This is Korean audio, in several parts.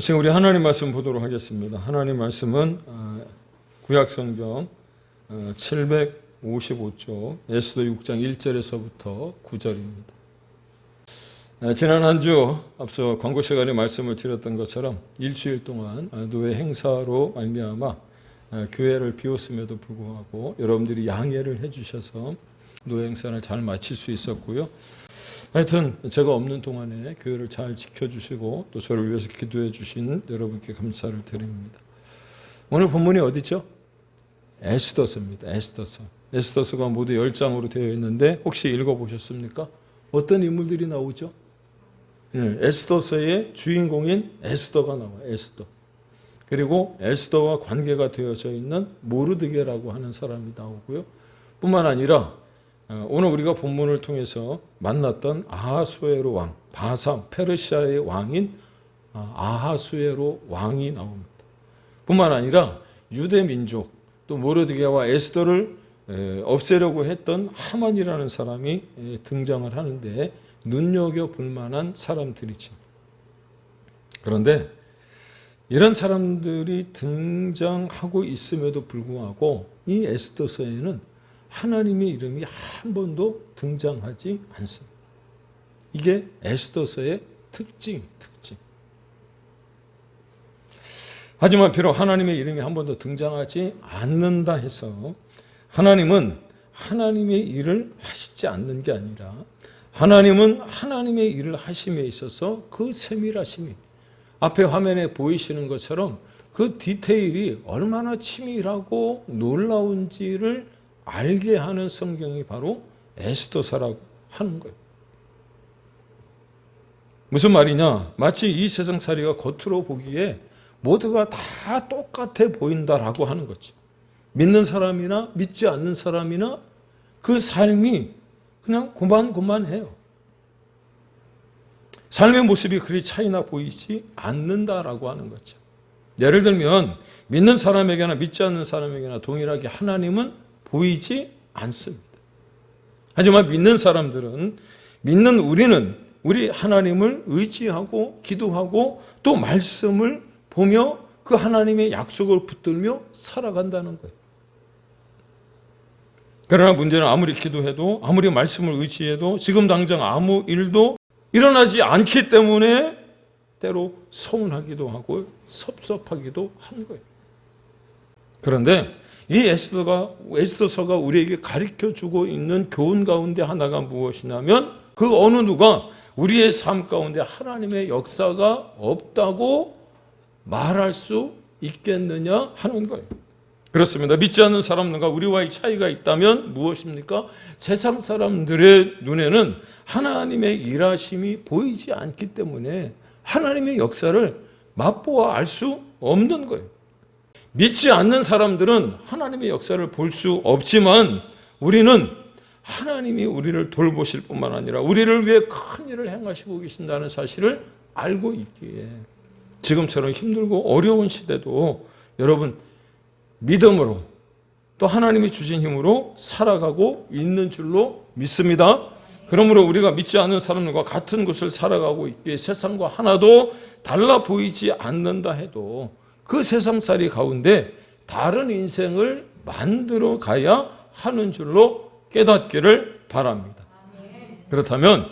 지금 우리 하나님 말씀 보도록 하겠습니다. 하나님 말씀은 어, 구약 성경 755쪽 에스더 6장 1절에서부터 9절입니다. 어, 지난 한 주 앞서 광고 시간에 말씀을 드렸던 것처럼 일주일 동안 어, 노예 행사로 말미암아 어, 교회를 비웠음에도 불구하고 여러분들이 양해를 해주셔서 노예 행사를 잘 마칠 수 있었고요. 하여튼 제가 없는 동안에 교회를 잘 지켜주시고 또 저를 위해서 기도해 주신 여러분께 감사를 드립니다. 오늘 본문이 어디죠? 에스더서입니다. 에스더서. 에스더서가 모두 10장으로 되어 있는데 혹시 읽어보셨습니까? 어떤 인물들이 나오죠? 네, 에스더서의 주인공인 에스더가 나와요. 에스더. 그리고 에스더와 관계가 되어져 있는 모르드게라고 하는 사람이 나오고요. 뿐만 아니라 어, 오늘 우리가 본문을 통해서 만났던 아하수에로 왕, 바사, 페르시아의 왕인 아, 아하수에로 왕이 나옵니다. 뿐만 아니라 유대 민족 또 모르드게와 에스더를 없애려고 했던 하만이라는 사람이 등장을 하는데 눈여겨 볼 만한 사람들이죠. 그런데 이런 사람들이 등장하고 있음에도 불구하고 이 에스더서에는 하나님의 이름이 한 번도 등장하지 않습니다. 이게 에스더서의 특징, 특징. 하지만 비록 하나님의 이름이 한 번도 등장하지 않는다 해서 하나님은 하나님의 일을 하시지 않는 게 아니라 하나님은 하나님의 일을 하심에 있어서 그 세밀하심이 앞에 화면에 보이시는 것처럼 그 디테일이 얼마나 치밀하고 놀라운지를 알게 하는 성경이 바로 에스더서라고 하는 거예요. 무슨 말이냐? 마치 이 세상 살이가 겉으로 보기에 모두가 다 똑같아 보인다라고 하는 거지. 믿는 사람이나 믿지 않는 사람이나 그 삶이 그냥 고만고만해요. 삶의 모습이 그리 차이나 보이지 않는다라고 하는 거죠. 예를 들면 믿는 사람에게나 믿지 않는 사람에게나 동일하게 하나님은 보이지 않습니다. 하지만 믿는 사람들은 믿는 우리는 우리 하나님을 의지하고 기도하고 또 말씀을 보며 그 하나님의 약속을 붙들며 살아간다는 거예요. 그러나 문제는 아무리 기도해도 아무리 말씀을 의지해도 지금 당장 아무 일도 일어나지 않기 때문에 때로 서운하기도 하고 섭섭하기도 한 거예요. 그런데 이 에스더가 에스더서가 우리에게 가르쳐 주고 있는 교훈 가운데 하나가 무엇이냐면 그 어느 누가 우리의 삶 가운데 하나님의 역사가 없다고 말할 수 있겠느냐 하는 거예요. 그렇습니다. 믿지 않는 사람들과 우리와의 차이가 있다면 무엇입니까? 세상 사람들의 눈에는 하나님의 일하심이 보이지 않기 때문에 하나님의 역사를 맛보아 알 수 없는 거예요. 믿지 않는 사람들은 하나님의 역사를 볼 수 없지만 우리는 하나님이 우리를 돌보실 뿐만 아니라 우리를 위해 큰 일을 행하시고 계신다는 사실을 알고 있기에 지금처럼 힘들고 어려운 시대도 여러분 믿음으로 또 하나님이 주신 힘으로 살아가고 있는 줄로 믿습니다. 그러므로 우리가 믿지 않는 사람들과 같은 곳을 살아가고 있기에 세상과 하나도 달라 보이지 않는다 해도 그 세상살이 가운데 다른 인생을 만들어 가야 하는 줄로 깨닫기를 바랍니다. 그렇다면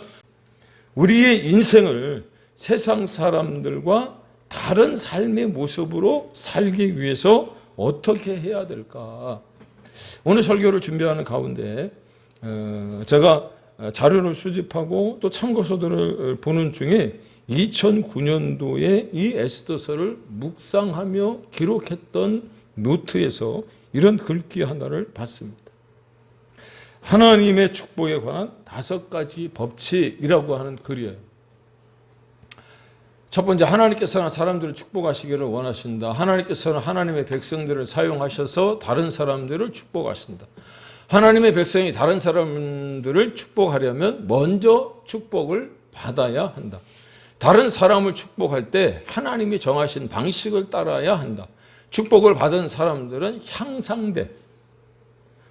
우리의 인생을 세상 사람들과 다른 삶의 모습으로 살기 위해서 어떻게 해야 될까? 오늘 설교를 준비하는 가운데 어, 제가 자료를 수집하고 또 참고서들을 보는 중에 2009년도에 이 에스더서를 묵상하며 기록했던 노트에서 이런 글귀 하나를 봤습니다. 하나님의 축복에 관한 다섯 가지 법칙이라고 하는 글이에요. 첫 번째 하나님께서는 사람들을 축복하시기를 원하신다. 하나님께서는 하나님의 백성들을 사용하셔서 다른 사람들을 축복하신다. 하나님의 백성이 다른 사람들을 축복하려면 먼저 축복을 받아야 한다. 다른 사람을 축복할 때 하나님이 정하신 방식을 따라야 한다. 축복을 받은 사람들은 향상돼.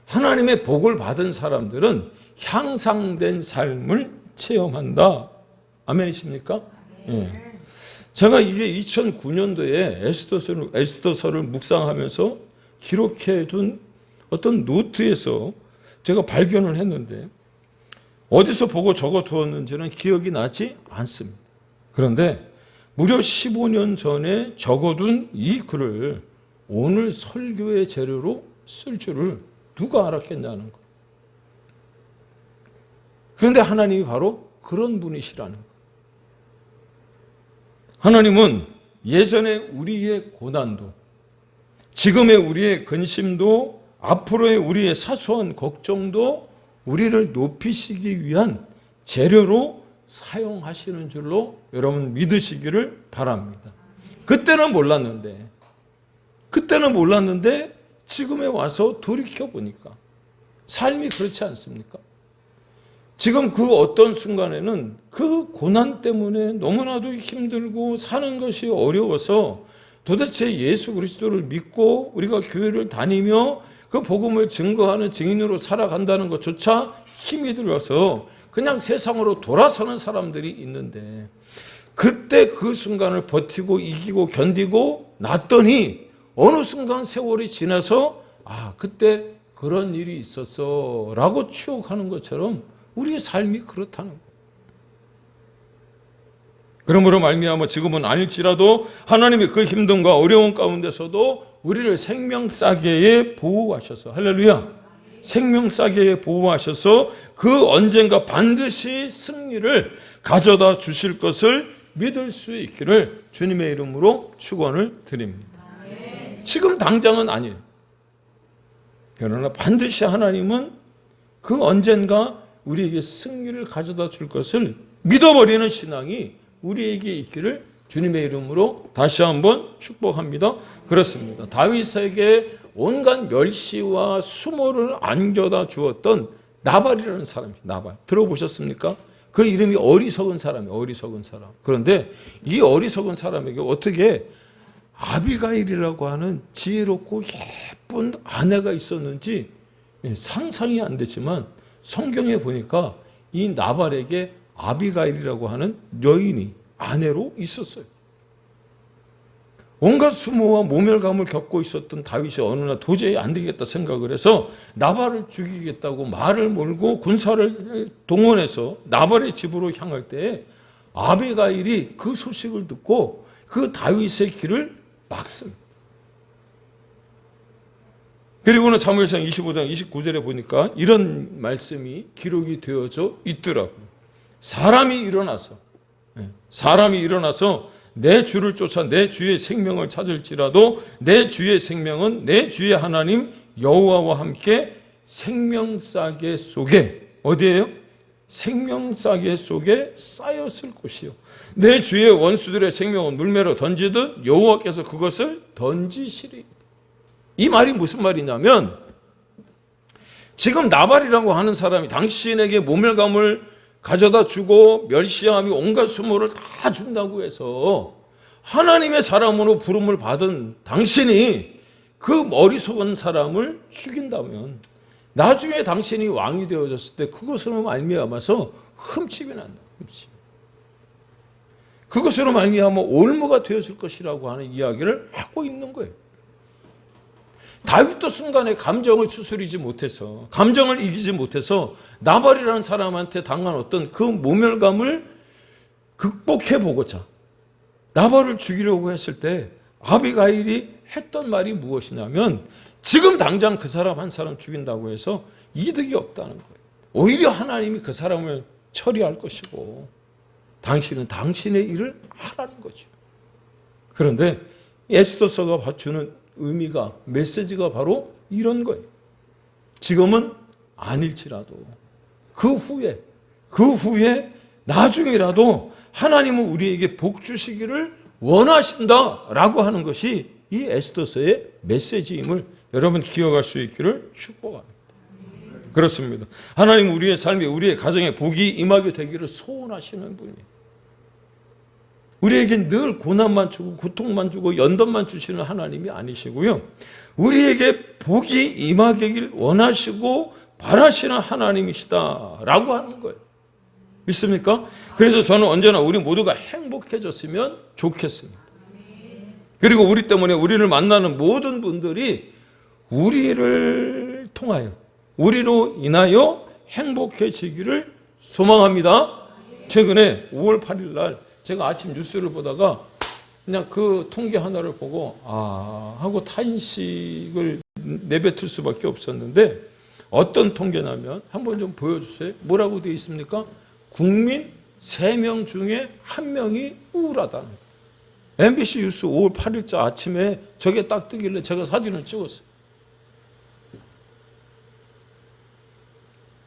하나님의 복을 받은 사람들은 향상된 삶을 체험한다. 아멘이십니까? 예. 제가 이게 2009년도에 에스더서를, 에스더서를 묵상하면서 기록해 둔 어떤 노트에서 제가 발견을 했는데 어디서 보고 적어 두었는지는 기억이 나지 않습니다. 그런데 무려 15년 전에 적어둔 이 글을 오늘 설교의 재료로 쓸 줄을 누가 알았겠냐는 거. 그런데 하나님이 바로 그런 분이시라는 거. 하나님은 예전에 우리의 고난도, 지금의 우리의 근심도, 앞으로의 우리의 사소한 걱정도 우리를 높이시기 위한 재료로 사용하시는 줄로 여러분 믿으시기를 바랍니다. 그때는 몰랐는데, 그때는 몰랐는데 지금에 와서 돌이켜 보니까 삶이 그렇지 않습니까? 지금 그 어떤 순간에는 그 고난 때문에 너무나도 힘들고 사는 것이 어려워서 도대체 예수 그리스도를 믿고 우리가 교회를 다니며 그 복음을 증거하는 증인으로 살아간다는 것조차 힘이 들어서 그냥 세상으로 돌아서는 사람들이 있는데 그때 그 순간을 버티고 이기고 견디고 났더니 어느 순간 세월이 지나서 아 그때 그런 일이 있었어 라고 추억하는 것처럼 우리의 삶이 그렇다는 거예요. 그러므로 말미암아 지금은 아닐지라도 하나님이 그 힘듦과 어려운 가운데서도 우리를 생명 싸게에 보호하셔서 할렐루야 생명 싸게에 보호하셔서 그 언젠가 반드시 승리를 가져다 주실 것을 믿을 수 있기를 주님의 이름으로 축원을 드립니다. 지금 당장은 아니에요. 그러나 반드시 하나님은 그 언젠가 우리에게 승리를 가져다 줄 것을 믿어버리는 신앙이 우리에게 있기를 주님의 이름으로 다시 한번 축복합니다. 그렇습니다. 다윗에게 온갖 멸시와 수모를 안겨다 주었던 나발이라는 사람이 나발 들어보셨습니까? 그 이름이 어리석은 사람이에요. 어리석은 사람. 그런데 이 어리석은 사람에게 어떻게 아비가일이라고 하는 지혜롭고 예쁜 아내가 있었는지 예, 상상이 안 되지만 성경에 보니까 이 나발에게 아비가일이라고 하는 여인이 아내로 있었어요. 온갖 수모와 모멸감을 겪고 있었던 다윗이 어느 날 도저히 안 되겠다 생각을 해서 나발을 죽이겠다고 말을 몰고 군사를 동원해서 나발의 집으로 향할 때 아비가일이 그 소식을 듣고 그 다윗의 길을 막습니다. 그리고는 사무엘상 25장 29절에 보니까 이런 말씀이 기록이 되어져 있더라고요. 사람이 일어나서 예, 사람이 일어나서 내 주를 쫓아 내 주의 생명을 찾을지라도 내 주의 생명은 내 주의 하나님 여호와와 함께 생명싸개 속에 어디에요? 생명싸개 속에 쌓였을 곳이요. 내 주의 원수들의 생명은 물매로 던지듯 여호와께서 그것을 던지시리. 이 말이 무슨 말이냐면 지금 나발이라고 하는 사람이 당신에게 모멸감을 가져다 주고 멸시함이 온갖 수모를 다 준다고 해서 하나님의 사람으로 부름을 받은 당신이 그 어리석은 사람을 죽인다면 나중에 당신이 왕이 되어졌을 때 그것으로 말미암아서 흠집이 난다. 흠집. 그것으로 말미암아 올무가 되었을 것이라고 하는 이야기를 하고 있는 거예요. 다윗도 순간에 감정을 추스리지 못해서 감정을 이기지 못해서 나발이라는 사람한테 당한 어떤 그 모멸감을 극복해 보고자 나발을 죽이려고 했을 때 아비가일이 했던 말이 무엇이냐면 지금 당장 그 사람 한 사람 죽인다고 해서 이득이 없다는 거예요. 오히려 하나님이 그 사람을 처리할 것이고 당신은 당신의 일을 하라는 거죠. 그런데 에스더서가 주는 의미가 메시지가 바로 이런 거예요. 지금은 아닐지라도 그 후에 그 후에 나중이라도 하나님은 우리에게 복 주시기를 원하신다라고 하는 것이 이 에스더서의 메시지임을 여러분 기억할 수 있기를 축복합니다. 그렇습니다. 하나님 우리의 삶에 우리의 가정에 복이 임하게 되기를 소원하시는 분이에요. 우리에게 늘 고난만 주고 고통만 주고 연단만 주시는 하나님이 아니시고요. 우리에게 복이 임하길 원하시고 바라시는 하나님이시다라고 하는 거예요. 믿습니까? 그래서 저는 언제나 우리 모두가 행복해졌으면 좋겠습니다. 그리고 우리 때문에 우리를 만나는 모든 분들이 우리를 통하여 우리로 인하여 행복해지기를 소망합니다. 최근에 5월 8일 날 제가 아침 뉴스를 보다가 그냥 그 통계 하나를 보고 아 하고 탄식을 내뱉을 수밖에 없었는데 어떤 통계냐면 한번 좀 보여주세요. 뭐라고 되어 있습니까? 국민 3명 중에 1명이 우울하다는. MBC 뉴스 5월 8일자 아침에 저게 딱 뜨길래 제가 사진을 찍었어요.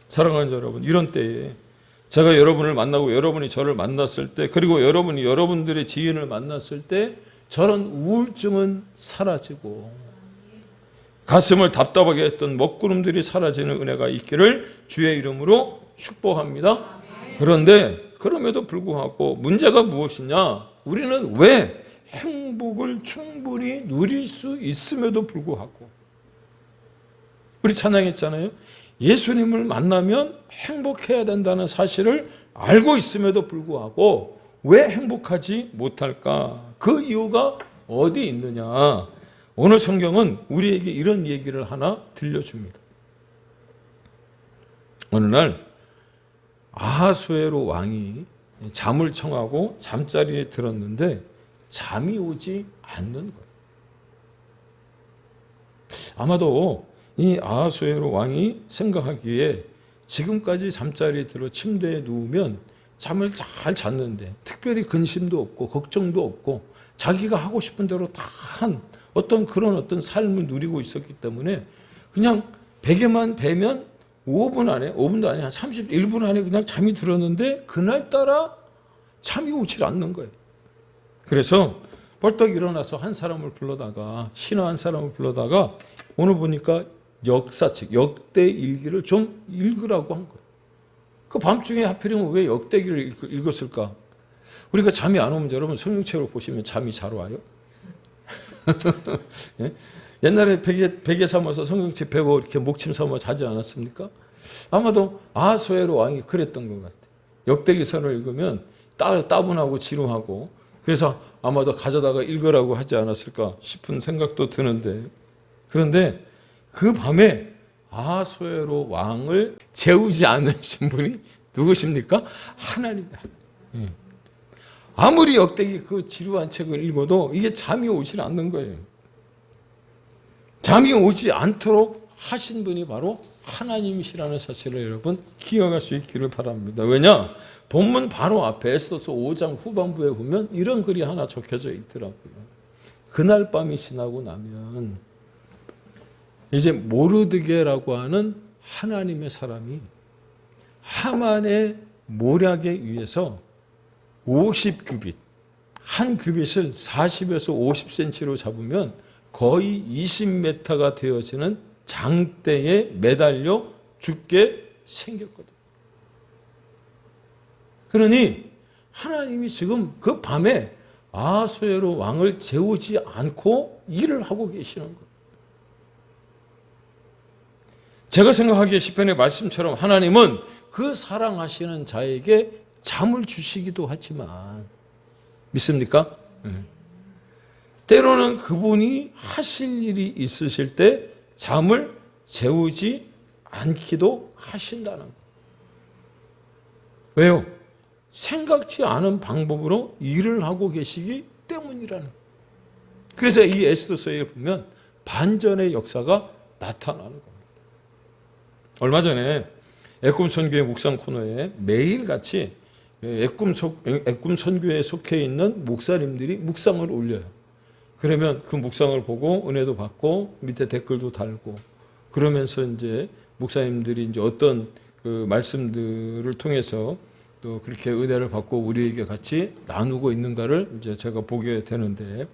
사랑하는 여러분, 이런 때에 제가 여러분을 만나고 여러분이 저를 만났을 때 그리고 여러분이 여러분들의 지인을 만났을 때 저런 우울증은 사라지고 가슴을 답답하게 했던 먹구름들이 사라지는 은혜가 있기를 주의 이름으로 축복합니다. 그런데 그럼에도 불구하고 문제가 무엇이냐? 우리는 왜 행복을 충분히 누릴 수 있음에도 불구하고 우리 찬양했잖아요. 예수님을 만나면 행복해야 된다는 사실을 알고 있음에도 불구하고 왜 행복하지 못할까? 그 이유가 어디 있느냐? 오늘 성경은 우리에게 이런 얘기를 하나 들려줍니다. 어느 날 아하수에로 왕이 잠을 청하고 잠자리에 들었는데 잠이 오지 않는 거예요. 아마도 이 아하수에로 왕이 생각하기에 지금까지 잠자리에 들어 침대에 누우면 잠을 잘 잤는데 특별히 근심도 없고 걱정도 없고 자기가 하고 싶은 대로 다 한 어떤 그런 어떤 삶을 누리고 있었기 때문에 그냥 베개만 베면 5분 안에 5분도 아니 한 31분 안에 그냥 잠이 들었는데 그날따라 잠이 오질 않는 거예요. 그래서 벌떡 일어나서 한 사람을 불러다가 신하 한 사람을 불러다가 오늘 보니까 역사책 역대 일기를 좀 읽으라고 한 거예요. 그 밤중에 하필이면 왜 역대기를 읽었을까? 우리가 잠이 안 오면 여러분 성경책으로 보시면 잠이 잘 와요. 예? 옛날에 베개, 베개 삼아서 성경책 배고 이렇게 목침 삼아 자지 않았습니까? 아마도 아소에로 왕이 그랬던 것 같아요. 역대기서를 읽으면 따, 따분하고 지루하고 그래서 아마도 가져다가 읽으라고 하지 않았을까 싶은 생각도 드는데 그런데 그 밤에 아소에로 왕을 재우지 않으신 분이 누구십니까? 하나님이다. 예. 아무리 역대기 그 지루한 책을 읽어도 이게 잠이 오질 않는 거예요. 잠이 오지 않도록 하신 분이 바로 하나님이시라는 사실을 여러분 기억할 수 있기를 바랍니다. 왜냐? 본문 바로 앞에 에스더서 5장 후반부에 보면 이런 글이 하나 적혀져 있더라고요. 그날 밤이 지나고 나면 이제 모르드게라고 하는 하나님의 사람이 하만의 모략에 의해서 50규빗, 한 규빗을 40에서 50cm로 잡으면 거의 20m가 되어지는 장대에 매달려 죽게 생겼거든. 그러니 하나님이 지금 그 밤에 아소에로 왕을 재우지 않고 일을 하고 계시는 거예요. 제가 생각하기에 시편의 말씀처럼 하나님은 그 사랑하시는 자에게 잠을 주시기도 하지만 믿습니까? 네. 때로는 그분이 하실 일이 있으실 때 잠을 재우지 않기도 하신다는 거. 왜요? 생각지 않은 방법으로 일을 하고 계시기 때문이라는 거. 그래서 이 에스더서에 보면 반전의 역사가 나타나는 겁니다. 얼마 전에 애꿈 선교회 묵상 코너에 매일같이 애꿈, 속, 애꿈 선교에 속해 있는 목사님들이 묵상을 올려요. 그러면 그 묵상을 보고 은혜도 받고 밑에 댓글도 달고 그러면서 이제 목사님들이 이제 어떤 그 말씀들을 통해서 또 그렇게 은혜를 받고 우리에게 같이 나누고 있는가를 이제 제가 보게 되는데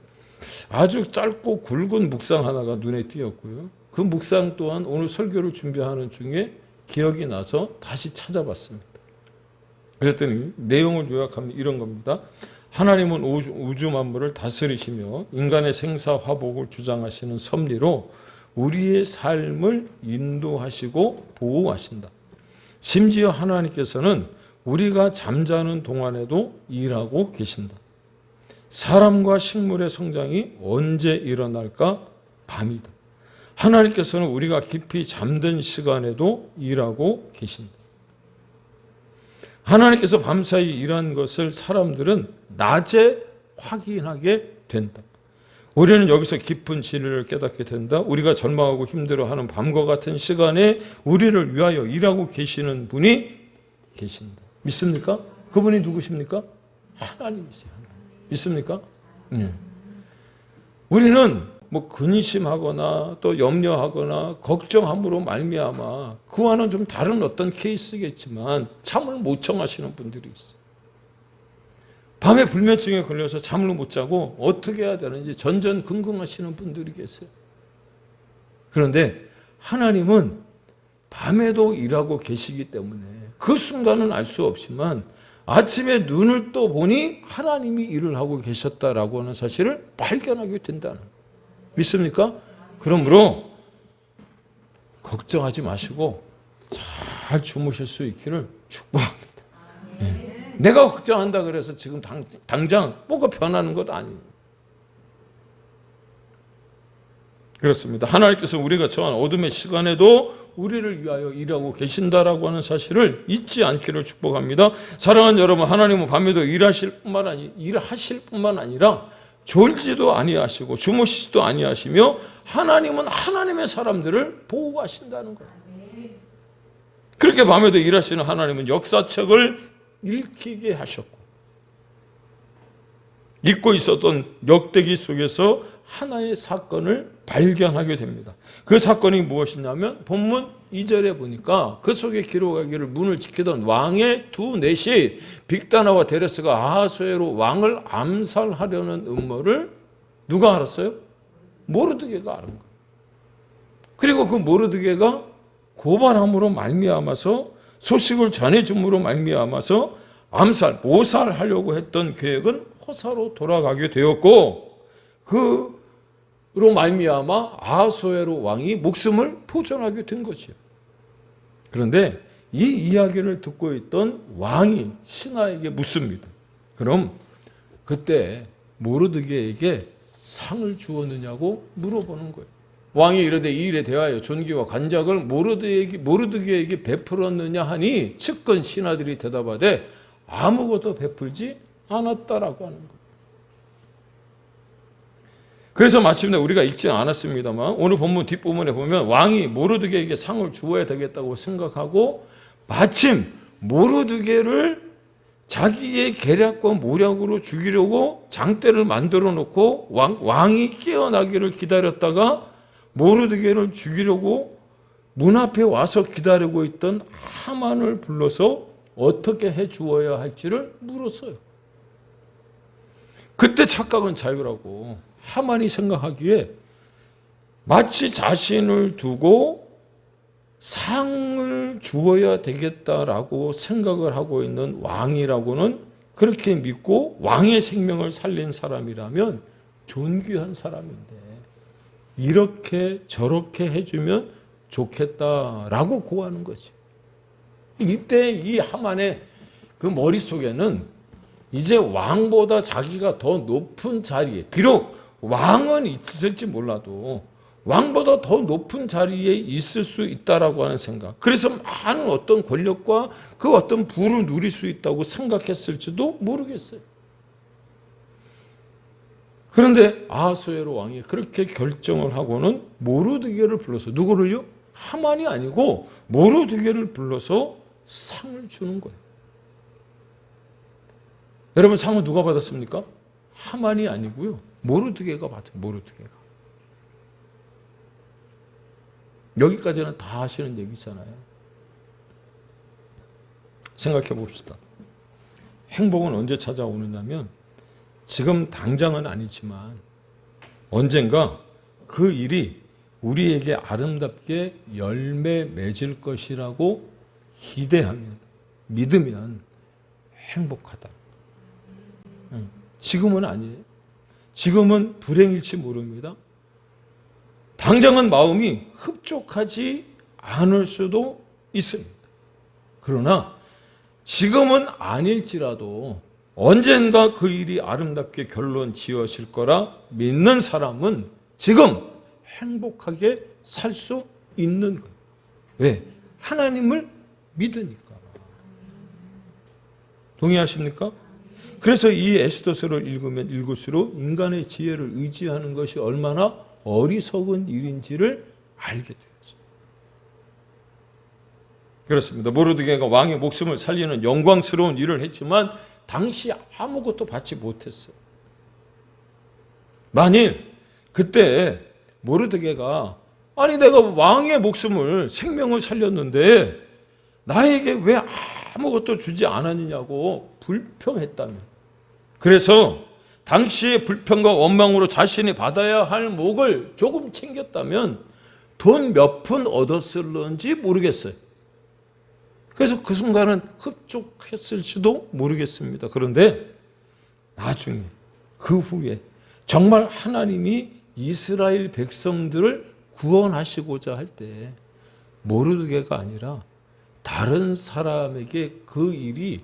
아주 짧고 굵은 묵상 하나가 눈에 띄었고요. 그 묵상 또한 오늘 설교를 준비하는 중에 기억이 나서 다시 찾아봤습니다. 그랬더니 내용을 요약하면 이런 겁니다. 하나님은 우주 만물을 다스리시며 인간의 생사 화복을 주장하시는 섭리로 우리의 삶을 인도하시고 보호하신다. 심지어 하나님께서는 우리가 잠자는 동안에도 일하고 계신다. 사람과 식물의 성장이 언제 일어날까? 밤이다. 하나님께서는 우리가 깊이 잠든 시간에도 일하고 계신다. 하나님께서 밤사이 일한 것을 사람들은 낮에 확인하게 된다. 우리는 여기서 깊은 진리를 깨닫게 된다. 우리가 절망하고 힘들어하는 밤과 같은 시간에 우리를 위하여 일하고 계시는 분이 계신다. 믿습니까? 그분이 누구십니까? 하나님이세요. 믿습니까? 네. 우리는 뭐 근심하거나 또 염려하거나 걱정함으로 말미암아 그와는 좀 다른 어떤 케이스겠지만 잠을 못 청하시는 분들이 있어요. 밤에 불면증에 걸려서 잠을 못 자고 어떻게 해야 되는지 전전긍긍하시는 분들이 계세요. 그런데 하나님은 밤에도 일하고 계시기 때문에 그 순간은 알 수 없지만 아침에 눈을 떠 보니 하나님이 일을 하고 계셨다라고 하는 사실을 발견하게 된다는. 믿습니까? 그러므로 걱정하지 마시고 잘 주무실 수 있기를 축복합니다. 예. 내가 걱정한다 그래서 지금 당, 당장 뭐가 변하는 것 아니에요. 그렇습니다. 하나님께서 우리가 처한 어둠의 시간에도 우리를 위하여 일하고 계신다라고 하는 사실을 잊지 않기를 축복합니다. 사랑하는 여러분, 하나님은 밤에도 일하실 뿐만 아니 일하실 뿐만 아니라 졸지도 아니하시고 주무시지도 아니하시며 하나님은 하나님의 사람들을 보호하신다는 거예요. 그렇게 밤에도 일하시는 하나님은 역사책을 읽히게 하셨고 잊고 있었던 역대기 속에서 하나의 사건을 발견하게 됩니다. 그 사건이 무엇이냐면 본문 2절에 보니까 그 속에 기록하기를 문을 지키던 왕의 두 넷이 빅다나와 데레스가 아하수에로 왕을 암살하려는 음모를 누가 알았어요? 모르드게가 아는 거예요. 그리고 그 모르드게가 고발함으로 말미암아서 소식을 전해줌으로 말미암아서 암살, 모살하려고 했던 계획은 허사로 돌아가게 되었고 그 로 말미암아 아하수에로 왕이 목숨을 포전하게 된 것이요. 그런데 이 이야기를 듣고 있던 왕이 신하에게 묻습니다. 그럼 그때 모르드게에게 상을 주었느냐고 물어보는 거예요. 왕이 이르되 이 일에 대하여 존귀와 간작을 모르드에게, 모르드게에게 베풀었느냐 하니 측근 신하들이 대답하되 아무것도 베풀지 않았다라고 하는 거예요. 그래서 마침내 우리가 읽지 않았습니다만 오늘 본문 뒷부분에 보면 왕이 모르드게에게 상을 주어야 되겠다고 생각하고 마침 모르드게를 자기의 계략과 모략으로 죽이려고 장대를 만들어 놓고 왕, 왕이 깨어나기를 기다렸다가 모르드게를 죽이려고 문 앞에 와서 기다리고 있던 하만을 불러서 어떻게 해 주어야 할지를 물었어요. 그때 착각은 자유라고 하만이 생각하기에 마치 자신을 두고 상을 주어야 되겠다라고 생각을 하고 있는 왕이라고는 그렇게 믿고 왕의 생명을 살린 사람이라면 존귀한 사람인데 이렇게 저렇게 해주면 좋겠다라고 고하는 거지. 이때 이 하만의 그 머릿속에는 이제 왕보다 자기가 더 높은 자리에 비록 왕은 있을지 몰라도 왕보다 더 높은 자리에 있을 수 있다라고 하는 생각. 그래서 많은 어떤 권력과 그 어떤 부를 누릴 수 있다고 생각했을지도 모르겠어요. 그런데 아하수에로 왕이 그렇게 결정을 하고는 모르드게를 불러서 누구를요? 하만이 아니고 모르드게를 불러서 상을 주는 거예요. 여러분 상은 누가 받았습니까? 하만이 아니고요. 모르드게가 받아요. 모르드게가. 여기까지는 다 하시는 얘기잖아요. 생각해 봅시다. 행복은 언제 찾아오느냐면 지금 당장은 아니지만 언젠가 그 일이 우리에게 아름답게 열매 맺을 것이라고 기대하면 믿으면 행복하다. 지금은 아니에요. 지금은 불행일지 모릅니다. 당장은 마음이 흡족하지 않을 수도 있습니다. 그러나 지금은 아닐지라도 언젠가 그 일이 아름답게 결론 지어질 거라 믿는 사람은 지금 행복하게 살 수 있는 거예요. 왜? 하나님을 믿으니까. 동의하십니까? 그래서 이 에스더서를 읽으면 읽을수록 인간의 지혜를 의지하는 것이 얼마나 어리석은 일인지를 알게 되죠. 그렇습니다. 모르드게가 왕의 목숨을 살리는 영광스러운 일을 했지만 당시 아무것도 받지 못했어요. 만일 그때 모르드게가 아니 내가 왕의 목숨을 생명을 살렸는데 나에게 왜 아무것도 주지 않았느냐고 불평했다면 그래서 당시의 불평과 원망으로 자신이 받아야 할 목을 조금 챙겼다면 돈 몇 푼 얻었을런지 모르겠어요. 그래서 그 순간은 흡족했을지도 모르겠습니다. 그런데 나중에 그 후에 정말 하나님이 이스라엘 백성들을 구원하시고자 할 때 모르드게가 아니라 다른 사람에게 그 일이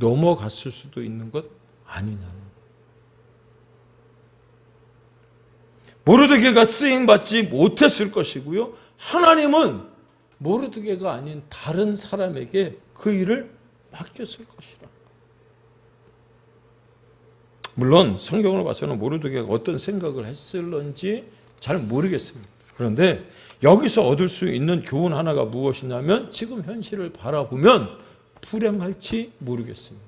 넘어갔을 수도 있는 것 아니냐는 모르드게가 쓰임 받지 못했을 것이고요. 하나님은 모르드게가 아닌 다른 사람에게 그 일을 맡겼을 것이라. 물론 성경을 봐서는 모르드게가 어떤 생각을 했을런지 잘 모르겠습니다. 그런데 여기서 얻을 수 있는 교훈 하나가 무엇이냐면 지금 현실을 바라보면 불행할지 모르겠습니다.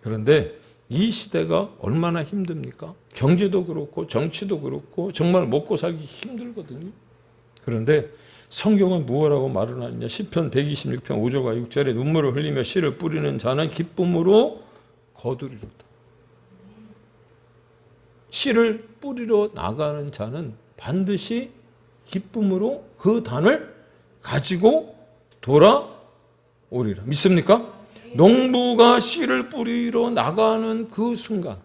그런데 이 시대가 얼마나 힘듭니까? 경제도 그렇고 정치도 그렇고 정말 먹고 살기 힘들거든요. 그런데 성경은 무엇라고 말을 하느냐? 시편 126편 5절과 6절에 눈물을 흘리며 씨를 뿌리는 자는 기쁨으로 거두리로다. 씨를 뿌리러 나가는 자는 반드시 기쁨으로 그 단을 가지고 돌아 오리라. 믿습니까? 농부가 씨를 뿌리러 나가는 그 순간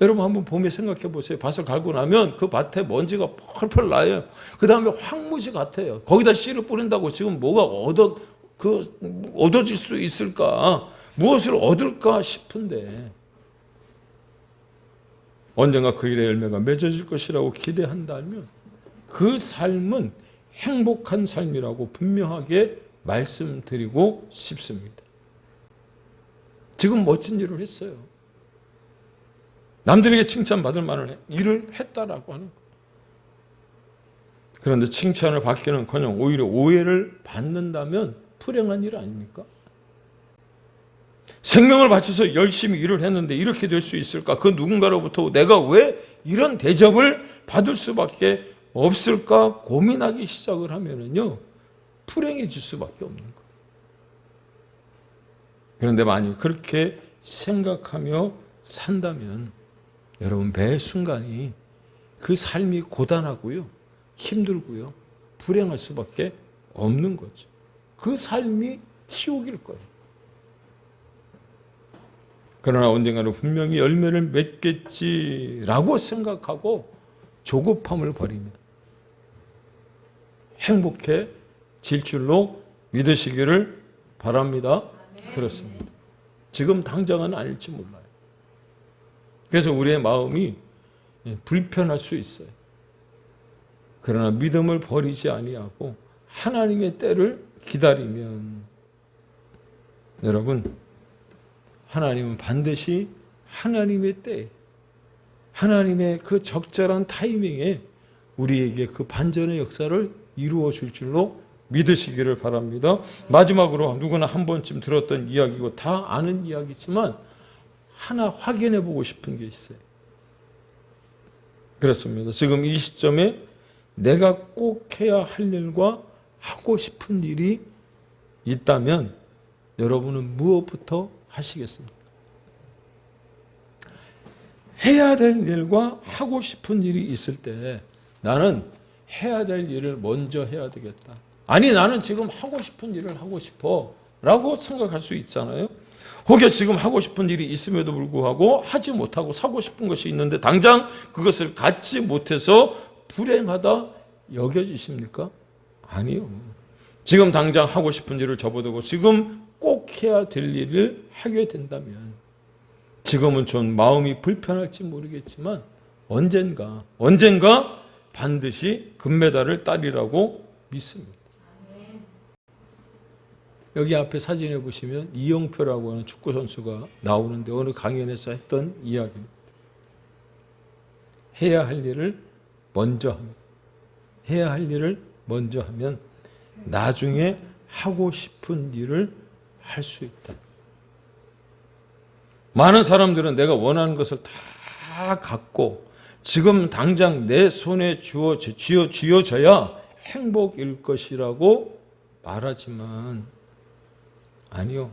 여러분 한번 봄에 생각해 보세요. 밭을 갈고 나면 그 밭에 먼지가 펄펄 나요. 그 다음에 황무지 같아요. 거기다 씨를 뿌린다고 지금 뭐가 얻어 그 얻어질 수 있을까? 무엇을 얻을까 싶은데 언젠가 그 일의 열매가 맺어질 것이라고 기대한다면 그 삶은 행복한 삶이라고 분명하게 말씀드리고 싶습니다. 지금 멋진 일을 했어요. 남들에게 칭찬받을 만한 일을 했다라고 하는 거예요. 그런데 칭찬을 받기는커녕 오히려 오해를 받는다면 불행한 일 아닙니까? 생명을 바쳐서 열심히 일을 했는데 이렇게 될 수 있을까? 그 누군가로부터 내가 왜 이런 대접을 받을 수밖에 없을까 고민하기 시작을 하면은요 불행해질 수밖에 없는 거예요. 그런데 만약 그렇게 생각하며 산다면 여러분 매 순간이 그 삶이 고단하고요 힘들고요 불행할 수밖에 없는 거죠. 그 삶이 지옥일 거예요. 그러나 언젠가는 분명히 열매를 맺겠지라고 생각하고 조급함을 버리면 행복해 질 줄로 믿으시기를 바랍니다. 그렇습니다. 지금 당장은 아닐지 몰라요. 그래서 우리의 마음이 불편할 수 있어요. 그러나 믿음을 버리지 아니하고 하나님의 때를 기다리면 여러분 하나님은 반드시 하나님의 때 하나님의 그 적절한 타이밍에 우리에게 그 반전의 역사를 이루어 줄 줄로 믿으시기를 바랍니다. 마지막으로 누구나 한 번쯤 들었던 이야기고 다 아는 이야기지만 하나 확인해 보고 싶은 게 있어요. 그렇습니다. 지금 이 시점에 내가 꼭 해야 할 일과 하고 싶은 일이 있다면 여러분은 무엇부터 하시겠습니까? 해야 될 일과 하고 싶은 일이 있을 때 나는 해야 될 일을 먼저 해야 되겠다. 아니 나는 지금 하고 싶은 일을 하고 싶어 라고 생각할 수 있잖아요. 혹여 지금 하고 싶은 일이 있음에도 불구하고 하지 못하고 사고 싶은 것이 있는데 당장 그것을 갖지 못해서 불행하다 여겨지십니까? 아니요. 지금 당장 하고 싶은 일을 접어두고 지금 꼭 해야 될 일을 하게 된다면 지금은 좀 마음이 불편할지 모르겠지만 언젠가 언젠가 반드시 금메달을 따리라고 믿습니다. 여기 앞에 사진에 보시면 이영표라고 하는 축구 선수가 나오는데 어느 강연에서 했던 이야기입니다. 해야 할 일을 먼저 합니다. 해야 할 일을 먼저 하면 나중에 하고 싶은 일을 할 수 있다. 많은 사람들은 내가 원하는 것을 다 갖고 지금 당장 내 손에 쥐어, 쥐어, 쥐어져야 행복일 것이라고 말하지만 아니요.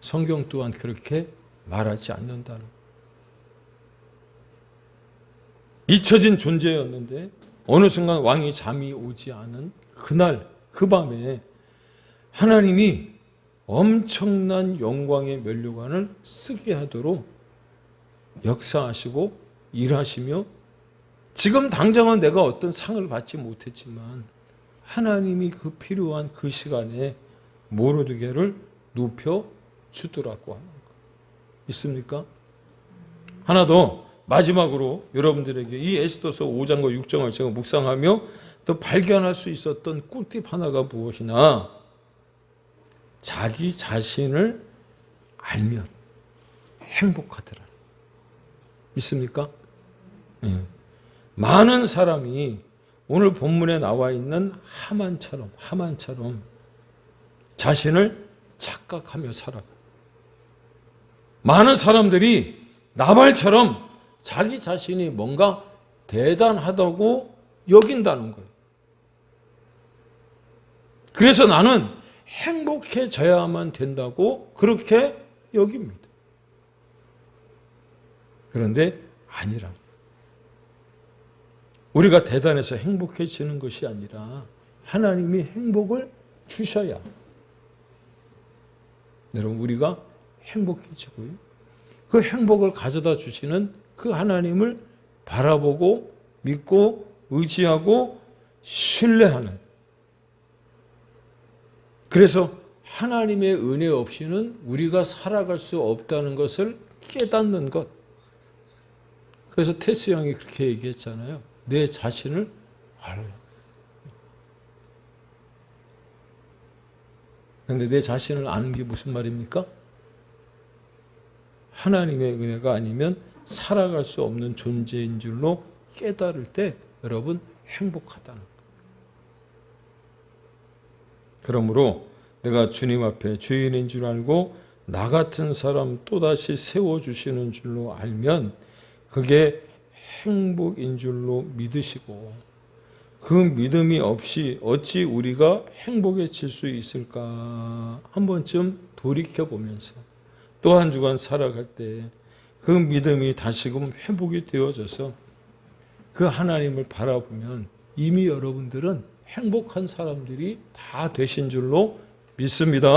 성경 또한 그렇게 말하지 거예요. 잊혀진 존재였는데 어느 순간 왕이 잠이 오지 않은 그날 그 밤에 하나님이 엄청난 영광의 면류관을 쓰게 하도록 역사하시고 일하시며 지금 당장은 내가 어떤 상을 받지 못했지만 하나님이 그 필요한 그 시간에 모르드게를 높여 주더라고 하는 거 있습니까? 하나 더 마지막으로 여러분들에게 이 에스더서 5장과 6장을 제가 묵상하며 또 발견할 수 있었던 꿀팁 하나가 무엇이나 자기 자신을 알면 행복하더라. 있습니까? 예. 많은 사람이 오늘 본문에 나와 있는 하만처럼 하만처럼 자신을 착각하며 살아가. 많은 사람들이 나발처럼 자기 자신이 뭔가 대단하다고 여긴다는 거예요. 그래서 나는 행복해져야만 된다고 그렇게 여깁니다. 그런데 아니라. 우리가 대단해서 행복해지는 것이 아니라 하나님이 행복을 주셔야 여러분 우리가 행복해지고요. 그 행복을 가져다 주시는 그 하나님을 바라보고 믿고 의지하고 신뢰하는 그래서 하나님의 은혜 없이는 우리가 살아갈 수 없다는 것을 깨닫는 것. 그래서 테스 형이 그렇게 얘기했잖아요. 내 자신을 알라. 그런데 내 자신을 아는 게 무슨 말입니까? 하나님의 은혜가 아니면 살아갈 수 없는 존재인 줄로 깨달을 때 여러분 행복하다는 거. 그러므로 내가 주님 앞에 주인인 줄 알고 나 같은 사람 또다시 세워주시는 줄로 알면 그게 행복인 줄로 믿으시고 그 믿음이 없이 어찌 우리가 행복해질 수 있을까 한 번쯤 돌이켜 보면서 또 한 주간 살아갈 때 그 믿음이 다시금 회복이 되어져서 그 하나님을 바라보면 이미 여러분들은 행복한 사람들이 다 되신 줄로 믿습니다.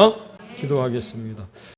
기도하겠습니다.